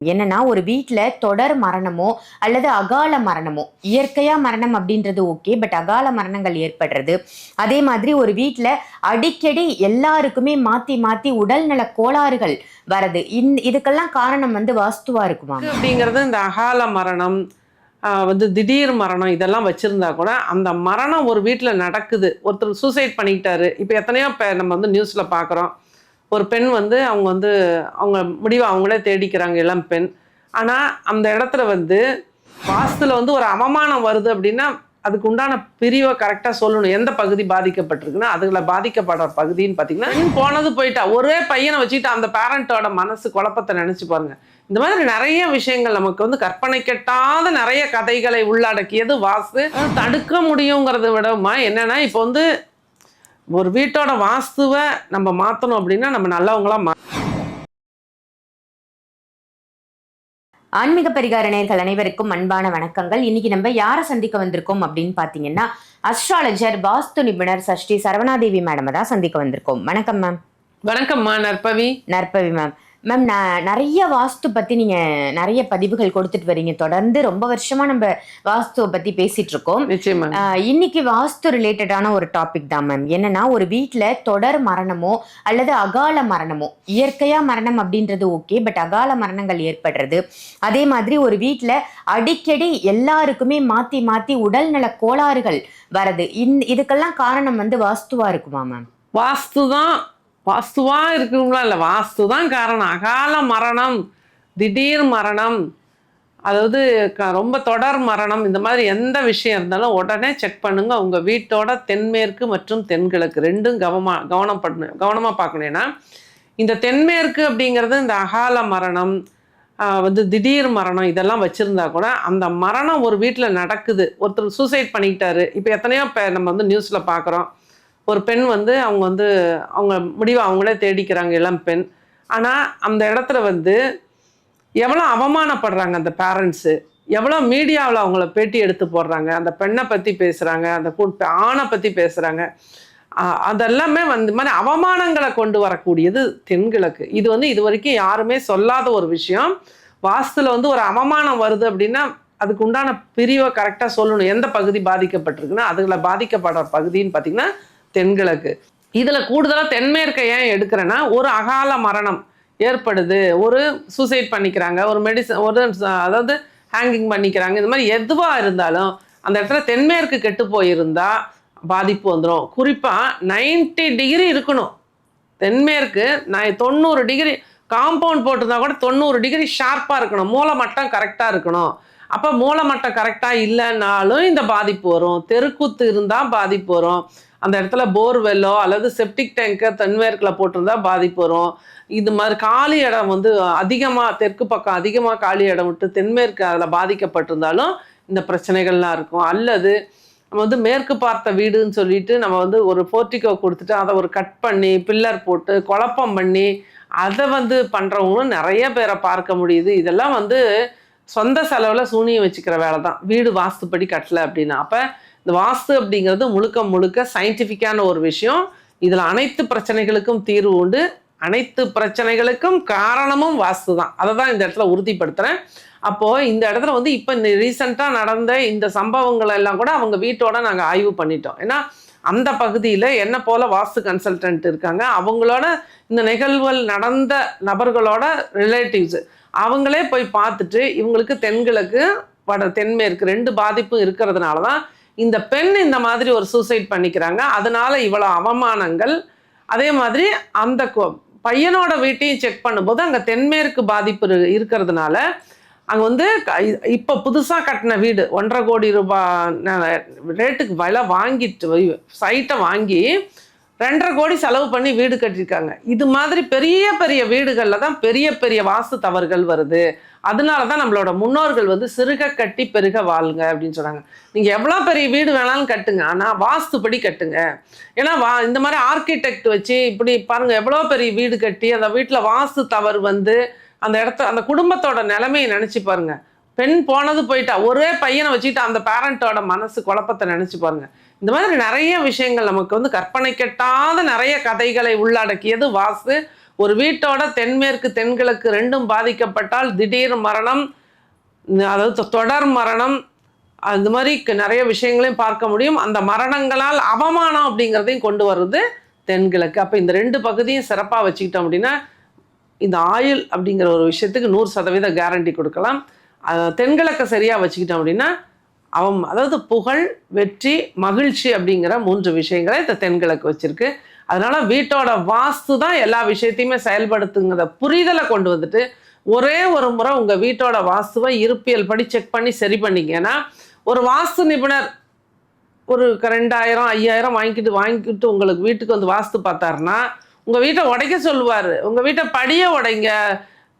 என்னன்னா ஒரு வீட்ல தொடர் மரணமோ அல்லது அகால மரணமோ இயற்கையா மரணம் அப்படின்றது ஓகே பட் அகால மரணங்கள் ஏற்படுறது. அதே மாதிரி ஒரு வீட்டில் அடிக்கடி எல்லாருக்குமே மாத்தி மாத்தி உடல்நல கோளாறுகள் வரது இந் இதுக்கெல்லாம் காரணம் வந்து வாஸ்துவா இருக்குமா அப்படிங்கிறது இந்த அகால மரணம் ஆஹ் வந்து திடீர் மரணம் இதெல்லாம் வச்சுருந்தா கூட அந்த மரணம் ஒரு வீட்டில் நடக்குது. ஒருத்தர் சூசைட் பண்ணிக்கிட்டாரு. இப்போ எத்தனையோ இப்போ நம்ம வந்து நியூஸில் பார்க்குறோம் ஒரு பெண் வந்து அவங்க வந்து அவங்க முடிவை அவங்களே தேடிக்கிறாங்க இளம் பெண். ஆனால் அந்த இடத்துல வந்து வாஸ்துல வந்து ஒரு அவமானம் வருது அப்படின்னா அதுக்கு உண்டான பிரிவை கரெக்டாக சொல்லணும். எந்த பகுதி பாதிக்கப்பட்டிருக்குன்னா அதுல பாதிக்கப்படுற பகுதின்னு பார்த்தீங்கன்னா போனது போயிட்டா. ஒரே பையனை வச்சுட்டு அந்த பேரண்ட்டோட மனசு குழப்பத்தை நினச்சி பாருங்க. இந்த மாதிரி நிறைய விஷயங்கள் நமக்கு வந்து கற்பனை கெட்டாத நிறைய கதைகளை உள்ளடக்கியது வாஸ்து. தடுக்க முடியுங்கிறத விடமா என்னன்னா இப்போ வந்து ஒரு வீட்டோட வாஸ்துவை நம்ம மாற்றணும் அப்படின்னா நம்ம நல்லவங்களா மா ஆன்மீக பரிகார நேர்கள் அனைவருக்கும் அன்பான வணக்கங்கள். இன்னைக்கு நம்ம யாரை சந்திக்க வந்திருக்கோம் அப்படின்னு பாத்தீங்கன்னா அஸ்ட்ராலஜர் வாஸ்து நிபுணர் சஷ்டி சரவணாதேவி மேடம் தான் சந்திக்க வந்திருக்கோம். வணக்கம் மேம் வணக்கம்மா நற்பவி. நற்பவி மேம் மேம் நான் நிறைய வாஸ்து பத்தி நீங்க நிறைய பதிவுகள் கொடுத்துட்டு வரீங்க. தொடர்ந்து ரொம்ப வருஷமா நம்ம வாஸ்துவை பத்தி பேசிட்டு இருக்கோம். இன்னைக்கு வாஸ்து ரிலேட்டடான ஒரு டாபிக் தான் மேம் என்னன்னா ஒரு வீட்ல தொடர் மரணமோ அல்லது அகால மரணமோ இயற்கையா மரணம் அப்படின்றது ஓகே பட் அகால மரணங்கள் ஏற்படுறது. அதே மாதிரி ஒரு வீட்ல அடிக்கடி எல்லாருக்குமே மாத்தி மாத்தி உடல்நல கோளாறுகள் வரது இந் இதுக்கெல்லாம் காரணம் வந்து வாஸ்துவா இருக்குமா மேம் வாஸ்து தான் வாஸ்துவா இருக்குங்களா இல்லை வாஸ்து தான் காரணம். அகால மரணம் திடீர் மரணம் அதாவது க- ரொம்ப தொடர் மரணம் இந்த மாதிரி எந்த விஷயம் இருந்தாலும் உடனே செக் பண்ணுங்க. உங்கள் வீட்டோட தென்மேற்கு மற்றும் தென்கிழக்கு ரெண்டும் கவனமாக கவனம் பண்ணு கவனமாக பார்க்கணும். ஏன்னா இந்த தென்மேற்கு அப்படிங்கிறது இந்த அகால மரணம் வந்து திடீர் மரணம் இதெல்லாம் வச்சுருந்தா கூட அந்த மரணம் ஒரு வீட்டில் நடக்குது. ஒருத்தர் சூசைட் பண்ணிக்கிட்டாரு. இப்போ எத்தனையோ பே நம்ம வந்து நியூஸில் பார்க்குறோம். ஒரு பெண் வந்து அவங்க வந்து அவங்க முடிவை அவங்களே தேடிக்கிறாங்க இளம் பெண். ஆனால் அந்த இடத்துல வந்து எவ்வளோ அவமானப்படுறாங்க அந்த பேரண்ட்ஸு எவ்வளோ மீடியாவில் அவங்கள பேட்டி எடுத்து போடுறாங்க. அந்த பெண்ணை பற்றி பேசுகிறாங்க அந்த ஆணை பற்றி பேசுகிறாங்க அதெல்லாமே வந்து இந்த மாதிரி அவமானங்களை கொண்டு வரக்கூடியது தென்கிழக்கு. இது வந்து இது வரைக்கும் யாருமே சொல்லாத ஒரு விஷயம். வாஸ்துல வந்து ஒரு அவமானம் வருது அப்படின்னா அதுக்கு உண்டான பிரிவை கரெக்டாக சொல்லணும். எந்த பகுதி பாதிக்கப்பட்டிருக்குன்னா அதுல பாதிக்கப்படுற பகுதின்னு பார்த்தீங்கன்னா தென்கிழக்கு. இதில் கூடுதலாக தென்மேற்கை ஏன் எடுக்கிறேன்னா ஒரு அகால மரணம் ஏற்படுது. ஒரு சூசைட் பண்ணிக்கிறாங்க ஒரு மெடிசன் ஒரு அதாவது ஹேங்கிங் பண்ணிக்கிறாங்க. இந்த மாதிரி எதுவாக இருந்தாலும் அந்த இடத்துல தென்மேற்கு கெட்டு போயிருந்தா பாதிப்பு வந்துடும் குறிப்பாக 90 டிகிரி இருக்கணும். தென்மேற்கு நான் தொண்ணூறு டிகிரி காம்பவுண்ட் போட்டிருந்தா கூட தொண்ணூறு டிகிரி ஷார்ப்பாக இருக்கணும். மூலமட்டம் கரெக்டாக இருக்கணும். அப்போ மூலமட்டம் கரெக்டாக இல்லைன்னாலும் இந்த பாதிப்பு வரும். தெருக்கூத்து இருந்தால் பாதிப்பு வரும். அந்த இடத்துல போர்வெல்லோ அல்லது செப்டிக் டேங்கை தென்மேற்கில் போட்டிருந்தா பாதிப்பு வரும். இது மாதிரி காலி இடம் வந்து அதிகமாக தெற்கு பக்கம் அதிகமாக காலி இடம் விட்டு தென்மேற்கு அதில் பாதிக்கப்பட்டிருந்தாலும் இந்த பிரச்சனைகள்லாம் இருக்கும். அல்லது நம்ம வந்து மேற்கு பார்த்த வீடுன்னு சொல்லிட்டு நம்ம வந்து ஒரு போர்ட்டிகோ கொடுத்துட்டு அதை ஒரு கட் பண்ணி பில்லர் போட்டு குழப்பம் பண்ணி அதை வந்து பண்ணுறவங்களும் நிறைய பேரை பார்க்க முடியுது. இதெல்லாம் வந்து சொந்த செலவில் சூனியம் வச்சுக்கிற வேலை தான் வீடு வாஸ்துப்படி கட்டலை அப்படின்னா. அப்போ இந்த வாஸ்து அப்படிங்கிறது முழுக்க முழுக்க சயின்டிஃபிக்கான ஒரு விஷயம். இதில் அனைத்து பிரச்சனைகளுக்கும் தீர்வு உண்டு. அனைத்து பிரச்சனைகளுக்கும் காரணமும் வாஸ்து தான். அதை தான் இந்த இடத்துல உறுதிப்படுத்துகிறேன் அப்போது இந்த இடத்துல வந்து இப்போ இந்த ரீசெண்டாக நடந்த இந்த சம்பவங்கள் எல்லாம் கூட அவங்க வீட்டோட நாங்கள் ஆய்வு பண்ணிட்டோம். ஏன்னா அந்த பகுதியில் என்ன போல வாஸ்து கன்சல்டன்ட் இருக்காங்க அவங்களோட இந்த நிகழ்வுகள் நடந்த நபர்களோட ரிலேட்டிவ்ஸ் அவங்களே போய் பார்த்துட்டு இவங்களுக்கு தென்கிழக்கு வட தென்மேற்கு ரெண்டு பாதிப்பும் இருக்கிறதுனால தான் இந்த பெண் இந்த மாதிரி ஒரு சூசைட் பண்ணிக்கிறாங்க. அதனால இவ்வளோ அவமானங்கள். அதே மாதிரி அந்த கொ- பையனோட வீட்டையும் செக் பண்ணும்போது அங்கே தென்மேற்கு பாதிப்பு இருக்கிறதுனால அங்கே வந்து க- இ- இப்போ புதுசாக கட்டின வீடு. ஒன்றரை கோடி ரூபாய் ரேட்டுக்கு விலை வாங்கிட்டு சைட்டை வாங்கி ரெண்டரை கோடி செலவு பண்ணி வீடு கட்டியிருக்காங்க. இது மாதிரி பெரிய பெரிய வீடுகளில் தான் பெரிய பெரிய வாஸ்து தவறுகள் வருது. அதனால தான் நம்மளோட முன்னோர்கள் வந்து சிறுக கட்டி பெருக வாழுங்க அப்படின்னு சொன்னாங்க. நீங்கள் எவ்வளோ பெரிய வீடு வேணாலும் கட்டுங்க. ஆனால் வாஸ்துப்படி கட்டுங்க. ஏன்னா வா இந்த மாதிரி ஆர்கிடெக்ட் வச்சு இப்படி பாருங்கள் எவ்வளோ பெரிய வீடு கட்டி அந்த வீட்டில் வாஸ்து தவறு வந்து அந்த இடத்த அந்த குடும்பத்தோட நிலைமையை நினச்சி பாருங்க. பெண் போனது போயிட்டா ஒரே பையனை வச்சுக்கிட்டு அந்த பேரண்ட்டோட மனசு குழப்பத்தை நினச்சி பாருங்கள் இந்த மாதிரி நிறைய விஷயங்கள் நமக்கு வந்து கற்பனை கெட்டாத நிறைய கதைகளை உள்ளடக்கியது வாசு. ஒரு வீட்டோட தென்மேற்கு தென்கிழக்கு ரெண்டும் பாதிக்கப்பட்டால் திடீர் மரணம் அதாவது தொடர் மரணம். அந்த மாதிரி க- நிறைய விஷயங்களையும் பார்க்க முடியும். அந்த மரணங்களால் அவமானம் அப்படிங்கிறதையும் கொண்டு வருது தென்கிழக்கு. அப்போ இந்த ரெண்டு பகுதியும் சிறப்பாக வச்சுக்கிட்டோம் அப்படின்னா இந்த ஆயுள் அப்படிங்கிற ஒரு விஷயத்துக்கு நூறு சதவீத கேரண்டி கொடுக்கலாம். தென்கிழக்கை சரியாக வச்சுக்கிட்டோம் அப்படின்னா அவன் அதாவது புகழ் வெற்றி மகிழ்ச்சி அப்படிங்கிற மூன்று விஷயங்களை இந்த தென்கிழக்கு வச்சிருக்கு. அதனால வீட்டோட வாஸ்து தான் எல்லா விஷயத்தையுமே செயல்படுத்துங்கிற புரிதலை கொண்டு வந்துட்டு ஒரே ஒரு முறை உங்கள் வீட்டோட வாஸ்துவை இருப்பியல் படி செக் பண்ணி சரி பண்ணிங்கன்னா ஒரு வாஸ்து நிபுணர் ஒரு ரெண்டாயிரம் ஐயாயிரம் வாங்கிட்டு வாங்கிட்டு உங்களுக்கு வீட்டுக்கு வந்து வாஸ்து பார்த்தாருன்னா உங்கள் வீட்டை உடைக்க சொல்லுவார். உங்கள் வீட்டை படிய உடைங்க.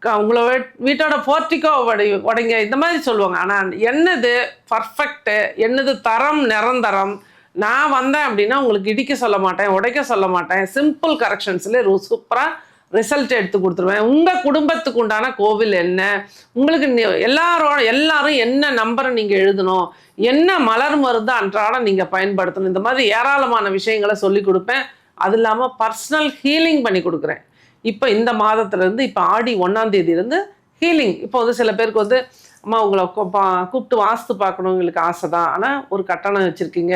உங்களை வீட்டோட போர்ட்டிக்கோ உடை உடைங்க இந்த மாதிரி சொல்லுவாங்க. ஆனால் என்னது பர்ஃபெக்ட்டு என்னது தரம் நிரந்தரம்? நான் வந்தேன் அப்படின்னா உங்களுக்கு இடிக்க சொல்ல மாட்டேன் உடைக்க சொல்ல மாட்டேன். சிம்பிள் கரெக்ஷன்ஸில் சூப்பராக ரிசல்ட் எடுத்து கொடுத்துருவேன். உங்கள் குடும்பத்துக்கு உண்டான கோவில் என்ன? உங்களுக்கு நி- எல்லாரோட எல்லாரும் என்ன நம்பரை நீங்கள் எழுதணும்? என்ன மலர் மருந்து அன்றாடம் நீங்கள் பயன்படுத்தணும்? இந்த மாதிரி ஏராளமான விஷயங்களை சொல்லி கொடுப்பேன். அது இல்லாமல் பர்சனல் ஹீலிங் பண்ணி கொடுக்குறேன். இப்போ இந்த மாதத்துலேருந்து இப்போ ஆடி ஒன்றாம் தேதியிலேருந்து ஹீலிங் இப்போ வந்து சில பேருக்கு வந்து அம்மா உங்களை பா- கூப்பிட்டு வாஸ்து பார்க்கணும் எங்களுக்கு ஆசை தான். ஆனால் ஒரு கட்டணம் வச்சுருக்கீங்க.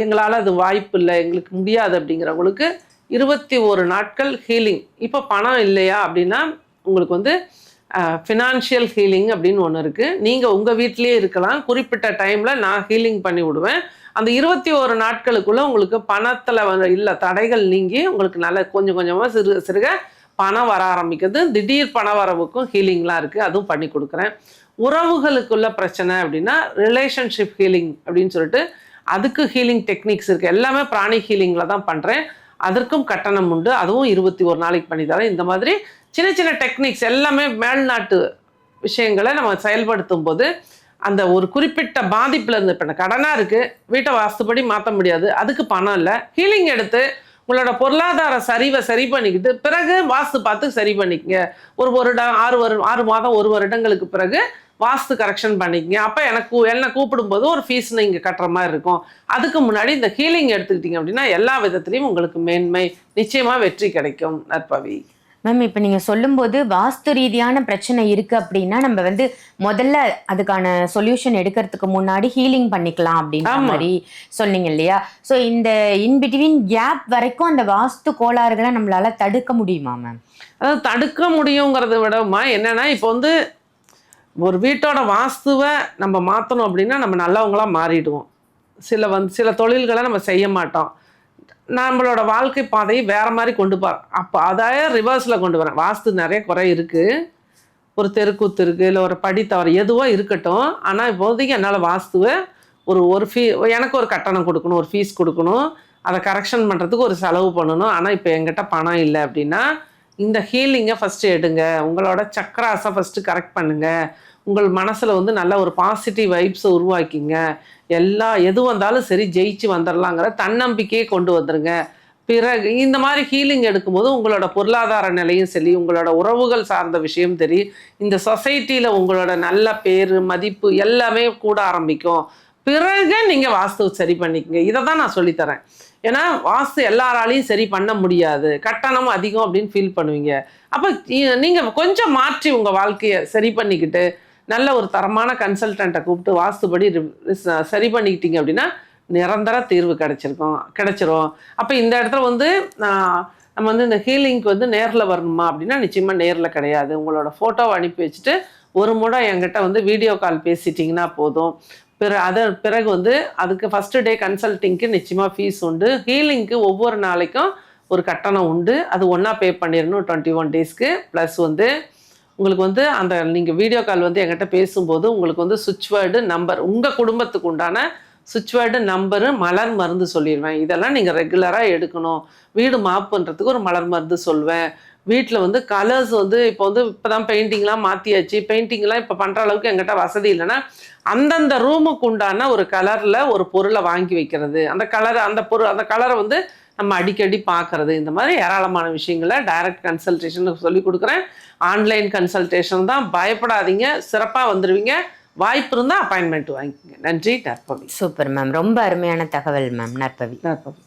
எங்களால் அது வாய்ப்பு இல்லை எங்களுக்கு முடியாது அப்படிங்கிறவங்களுக்கு இருபத்தி ஒரு நாட்கள் ஹீலிங் இப்போ பணம் இல்லையா அப்படின்னா உங்களுக்கு வந்து ஃபினான்ஷியல் ஹீலிங் அப்படின்னு ஒன்று இருக்குது நீங்கள் உங்கள் வீட்டிலேயே இருக்கலாம். குறிப்பிட்ட டைமில் நான் ஹீலிங் பண்ணி விடுவேன். அந்த இருபத்தி ஒரு நாட்களுக்குள்ளே உங்களுக்கு பணத்தில் வந்து இல்லை தடைகள் நீங்கி உங்களுக்கு நல்ல கொஞ்சம் கொஞ்சமாக சிறு சிறுக பணம் வர ஆரம்பிக்குது. திடீர் பண வரவுக்கும் ஹீலிங்லாம் இருக்குது அதுவும் பண்ணி கொடுக்குறேன். உறவுகளுக்குள்ள பிரச்சனை அப்படின்னா ரிலேஷன்ஷிப் ஹீலிங் அப்படின்னு சொல்லிட்டு அதுக்கு ஹீலிங் டெக்னிக்ஸ் இருக்குது எல்லாமே பிராணி ஹீலிங்கில் தான் பண்ணுறேன் அதற்கும் கட்டணம் உண்டு. அதுவும் இருபத்தி ஒரு நாளைக்கு பண்ணி தரேன் இந்த மாதிரி சின்ன சின்ன டெக்னிக்ஸ் எல்லாமே மேல்நாட்டு விஷயங்களை நம்ம செயல்படுத்தும் போது அந்த ஒரு குறிப்பிட்ட பாதிப்புல இருந்து இப்போ கடனாக இருக்குது வீட்டை வாஸ்துபடி மாற்ற முடியாது அதுக்கு பணம் இல்லை. ஹீலிங் எடுத்து உங்களோட பொருளாதார சரிவை சரி பண்ணிக்கிட்டு பிறகு வாஸ்து பார்த்து சரி பண்ணிக்கங்க. ஒரு வருடம் ஆறு வரு ஆறு மாதம் ஒரு வருடங்களுக்கு பிறகு வாஸ்து கரெக்ஷன் பண்ணிக்கங்க. அப்போ எனக்கு என்ன கூப்பிடும்போது ஒரு ஃபீஸ் நீங்கள் கட்டுற மாதிரி இருக்கும். அதுக்கு முன்னாடி இந்த ஹீலிங் எடுத்துக்கிட்டீங்க அப்படின்னா எல்லா விதத்துலையும் உங்களுக்கு மேன்மை நிச்சயமாக வெற்றி கிடைக்கும் நற்பவி. மேம் இப்போ நீங்கள் சொல்லும்போது வாஸ்து ரீதியான பிரச்சனை இருக்கு அப்படின்னா நம்ம வந்து முதல்ல அதுக்கான சொல்யூஷன் எடுக்கிறதுக்கு முன்னாடி ஹீலிங் பண்ணிக்கலாம் அப்படின்ற. மாதிரி சொன்னீங்க இல்லையா? ஸோ இந்த இன்பிட்வீன் கேப் வரைக்கும் அந்த வாஸ்து கோளாறுகளை நம்மளால தடுக்க முடியுமா மேம் அதாவது தடுக்க முடியுங்கிறத விடமா என்னன்னா இப்போ வந்து ஒரு வீட்டோட வாஸ்துவை நம்ம மாற்றணும் அப்படின்னா நம்ம நல்லவங்களாக மாறிடுவோம். சில வந்து சில தொழில்களை நம்ம செய்ய மாட்டோம். நம்மளோட வாழ்க்கை பாதையை வேறு மாதிரி கொண்டு போ அப்போ அதையே ரிவர்ஸில் கொண்டு வரேன். வாஸ்து நிறைய குறை இருக்குது ஒரு தெருக்கூத்து இருக்குது இல்லை ஒரு படி தவறு எதுவோ இருக்கட்டும். ஆனால் இப்போதைக்கு என்னால் வாஸ்துவை ஒரு ஒரு ஃபீ எனக்கு ஒரு கட்டணம் கொடுக்கணும் ஒரு ஃபீஸ் கொடுக்கணும். அதை கரெக்ஷன் பண்ணுறதுக்கு ஒரு செலவு பண்ணணும். ஆனால் இப்போ எங்கிட்ட பணம் இல்லை அப்படின்னா இந்த ஹீலிங்கை ஃபஸ்ட்டு எடுங்க. உங்களோட சக்கராஸை ஃபஸ்ட்டு கரெக்ட் பண்ணுங்கள் உங்கள் மனசில் வந்து நல்ல ஒரு பாசிட்டிவ் வைப்ஸை உருவாக்கிங்க. எல்லா எது வந்தாலும் சரி ஜெயிச்சு வந்துடலாங்கிற தன்னம்பிக்கையை கொண்டு வந்துருங்க. பிறகு இந்த மாதிரி ஹீலிங் எடுக்கும்போது உங்களோட பொருளாதார நிலையும் சரி உங்களோட உறவுகள் சார்ந்த விஷயம் சரி இந்த சொசைட்டியில் உங்களோட நல்ல பேர் மதிப்பு எல்லாமே கூட ஆரம்பிக்கும். பிறகு நீங்கள் வாஸ்து சரி பண்ணிக்கங்க. இதை தான் நான் சொல்லித்தரேன். ஏன்னா வாஸ்து எல்லாராலையும் சரி பண்ண முடியாது. கட்டணம் அதிகம் அப்படின்னு ஃபீல் பண்ணுவீங்க. அப்போ நீங்கள் கொஞ்சம் மாற்றி உங்கள் வாழ்க்கையை சரி பண்ணிக்கிட்டு நல்ல ஒரு தரமான கன்சல்டண்ட்டை கூப்பிட்டு வாஸ்துபடி சரி பண்ணிக்கிட்டீங்க அப்படின்னா நிரந்தர தீர்வு கிடைச்சிருக்கும் கிடைச்சிரும். அப்போ இந்த இடத்துல வந்து நான் நம்ம வந்து இந்த ஹீலிங்க்கு வந்து நேரில் வரணுமா அப்படின்னா நிச்சயமாக நேரில் கிடையாது. உங்களோட ஃபோட்டோவை அனுப்பி வச்சுட்டு ஒரு முறை என்கிட்ட வந்து வீடியோ கால் பேசிட்டிங்கன்னா போதும். பிற அதை பிறகு வந்து அதுக்கு ஃபஸ்ட்டு டே கன்சல்ட்டிங்க்கு நிச்சயமாக ஃபீஸ் உண்டு. ஹீலிங்க்கு ஒவ்வொரு நாளைக்கும் ஒரு கட்டணம் உண்டு. அது ஒன்றா பே பண்ணிடணும் டுவெண்ட்டி ஒன் டேஸ்க்கு ப்ளஸ் வந்து உங்களுக்கு வந்து அந்த நீங்கள் வீடியோ கால் வந்து என்கிட்ட பேசும்போது உங்களுக்கு வந்து சுவிட்ச் வேர்டு நம்பர் உங்கள் குடும்பத்துக்கு உண்டான சுவிட்ச் வேர்டு நம்பரு மலர் மருந்து சொல்லிடுவேன் இதெல்லாம் நீங்கள் ரெகுலராக எடுக்கணும். வீடு மாப் பண்ணுறதுக்கு ஒரு மலர் மருந்து சொல்லுவேன். வீட்டில் வந்து கலர்ஸ் வந்து இப்போ வந்து இப்போ தான் பெயிண்டிங்லாம் மாற்றியாச்சு பெயிண்டிங்லாம் இப்போ பண்ணுற அளவுக்கு எங்கிட்ட வசதி இல்லைன்னா அந்தந்த ரூமுக்கு உண்டான ஒரு கலரில் ஒரு பொருளை வாங்கி வைக்கிறது. அந்த கலர் அந்த பொருள் அந்த கலரை வந்து நம்ம அடிக்கடி பார்க்கறது. இந்த மாதிரி ஏராளமான விஷயங்களை டைரக்ட் கன்சல்டேஷன் சொல்லி கொடுக்குறேன். ஆன்லைன் கன்சல்டேஷன் தான். பயப்படாதீங்க. சிறப்பாக வந்துடுவீங்க வாய்ப்பு இருந்தால் அப்பாயின்மெண்ட் வாங்கிக்கோங்க. நன்றி நற்பவி. சூப்பர் மேம் ரொம்ப அருமையான தகவல் மேம் நற்பவி. நற்பவி.